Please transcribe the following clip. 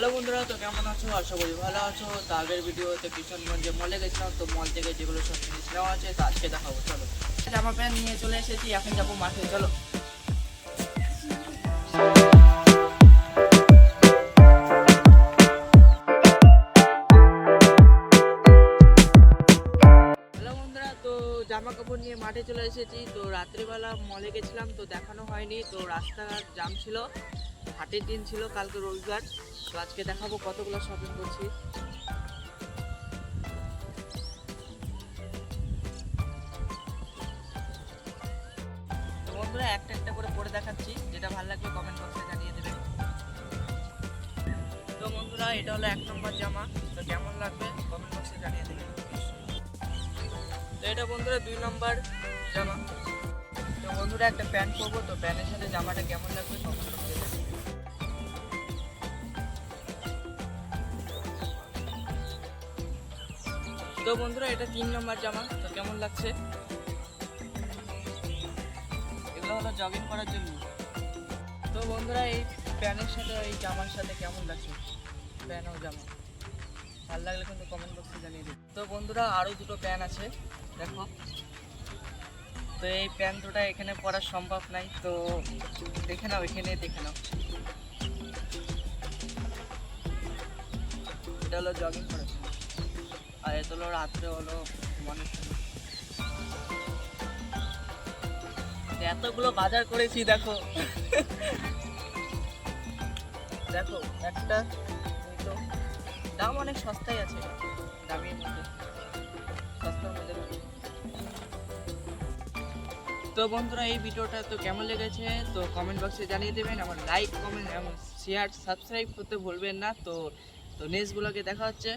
Hello বন্ধুরা, তো কেমন আছো? আশা করি ভালো আছো। তো আগের ভিডিওতে কিশনগঞ্জে মলে গেছিলাম, তো মল থেকে যেগুলো সব জিনিস নেওয়া আছে, তো আজকে দেখাবো। চলো। জামা প্যান্ট নিয়ে চলে এসেছি, এখন যাব মাঠে। চলো। জামা কাপড় নিয়ে মাঠে চলে এসেছি। তো রাত্রিবেলা মলে গেছিলাম, তো দেখানো হয়নি। তো রাস্তাঘাট জাম ছিল, হাটের দিন ছিল কালকে রবিবার। তো আজকে দেখাবো কতগুলো শপিং করছি। বন্ধুরা, একটা একটা করে পরে দেখাচ্ছি। যেটা ভালো লাগবে কমেন্ট বক্সে জানিয়ে দেবেন। তো বন্ধুরা, এটা হলো এক নম্বর জামা। তো কেমন লাগবে কমেন্ট বক্সে জানিয়ে দেবেন। তো এটা বন্ধুরা দুই নম্বর জামা। তো বন্ধুরা, একটা প্যান্ট পরবো, তো প্যান্টের সাথে জামাটা কেমন লাগবে কমেন্ট তো বন্ধুরা এটা তিন নম্বর জামা তো কেমন লাগছে? এগুলো হলো জগিং করার জন্য। তো বন্ধুরা এই প্যানের সাথে এই জামার সাথে কেমন লাগছে? প্যান্ট ও জামা। ভালো লাগলে কিন্তু কমেন্ট বক্সে জানিয়ে দিন তো বন্ধুরা আরও দুটো প্যান আছে দেখো। তো এই প্যান দুটা এখানে পরা সম্ভব নাই তো দেখে নাও এখানে দেখে নাও। এটা হলো জগিং করার জন্য। রাত্রে হলো তো এতগুলো বাজার করেছি, দেখো। দেখো, একটা দাম অনেক সস্তায় আছে। দামের মধ্যে। সস্তার মধ্যে তো বন্ধুরা, এই ভিডিওটা তো কেমন লেগেছে? তো কমেন্ট বক্সে জানিয়ে দেবেন। আমার লাইক কমেন্ট এবং শেয়ার সাবস্ক্রাইব করতে ভুলবেন না। তো তো নেক্সটগুলোকে দেখা হচ্ছে।